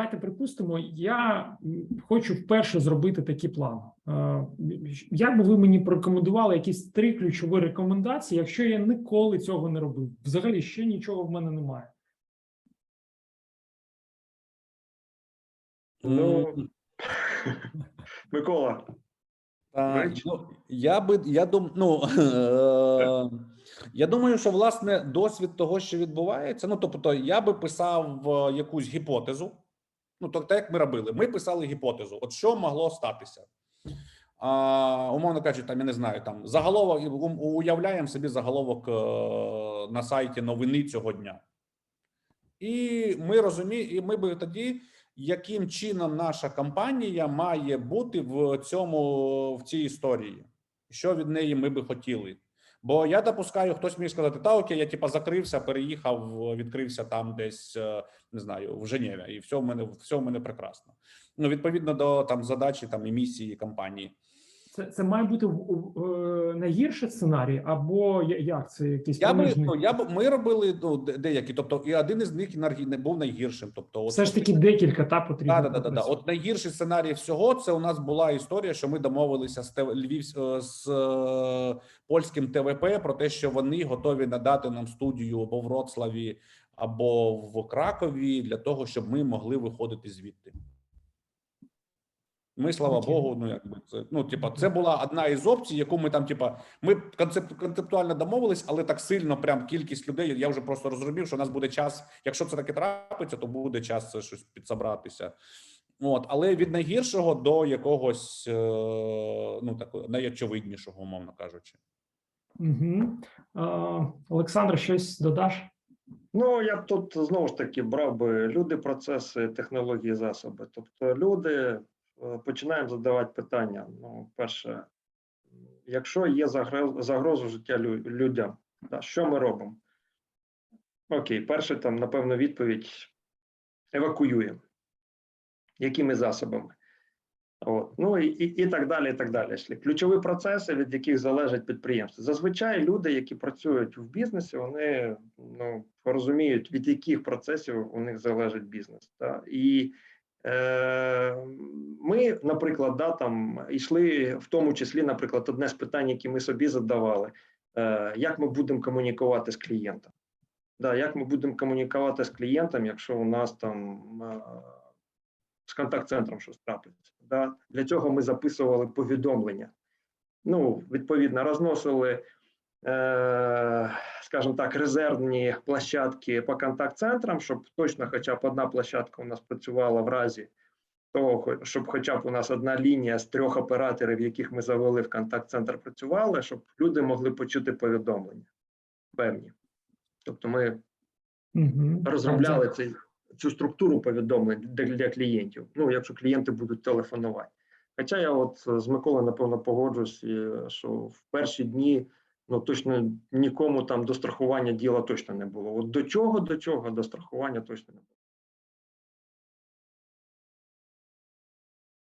Давайте припустимо, я хочу вперше зробити такий план. Е, Як би ви мені порекомендували якісь три ключові рекомендації, якщо я ніколи цього не робив? Взагалі ще нічого в мене немає. Ну, Микола, а, ну, я би я дум, ну, е, я думаю, що власне досвід того, що відбувається. Ну, тобто, я би писав е, якусь гіпотезу. Ну, то так як ми робили, ми писали гіпотезу. От що могло статися? А, умовно кажучи, там я не знаю, там заголовок уявляємо собі заголовок е, на сайті новини цього дня. І ми розуміємо, і ми би тоді, яким чином наша компанія має бути в цьому в цій історії, що від неї ми би хотіли. Бо я допускаю, хтось міг сказати, та окей, я типа закрився, переїхав, відкрився там десь, е, не знаю, в Женеві, і все в мене все в мене прекрасно. Ну, відповідно до там задачі там і місії компанії. Це, це має бути в- в- е, найгірший сценарій, або як це якийсь Я би ну, я б ми робили ну, деякі, тобто, і один із них не був найгіршим. Тобто, от, ж таки декілька та потрібно. Да, да, да, да. От найгірший сценарій всього це у нас була історія, що ми домовилися з Львів е, з е, польським ТВП про те, що вони готові надати нам студію або в Вроцлаві, або в Кракові для того, щоб ми могли виходити звідти. Ми, слава Окей. Богу, ну якби це ну, типа, це була одна із опцій, яку ми там, типа, ми концеп, концептуально домовились, але так сильно, прям кількість людей. Я вже просто розумів, що у нас буде час. Якщо це таке трапиться, то буде час це щось підсобратися. От, але від найгіршого до якогось е, ну такого найочевиднішого, умовно кажучи. Угу. Олександр, щось додаш? ну я б тут знову ж таки брав би люди, процеси, технології, засоби. Тобто, люди починаємо задавати питання. Ну, перше, якщо є загроз- загроза життя людям, да, що ми робимо? Окей, перше, там, напевно, відповідь евакуюємо. Якими засобами? От. Ну і, і, і так далі. і так далі. Ключові процеси, від яких залежить підприємство. Зазвичай люди, які працюють в бізнесі, вони ну, розуміють, від яких процесів у них залежить бізнес. Та? І е, ми, наприклад, да, там, йшли в тому числі, наприклад, одне з питань, які ми собі задавали, е, як ми будемо комунікувати з клієнтом. Да, як ми будемо комунікувати з клієнтом, якщо у нас там е, з контакт-центром щось трапиться. Да? Для цього ми записували повідомлення. Ну, відповідно, розносили, е, скажімо так, резервні площадки по контакт-центрам, щоб точно хоча б одна площадка у нас працювала в разі того, щоб хоча б у нас одна лінія з трьох операторів, яких ми завели в контакт-центр, працювала, щоб люди могли почути повідомлення певні. Тобто ми Угу. розробляли цей, цю структуру повідомлень для, для клієнтів. Ну, якщо клієнти будуть телефонувати. Хоча я от з Миколою, напевно, погоджуюсь, що в перші дні ну точно нікому там до страхування діла точно не було. От до чого, до чого, до страхування точно не було.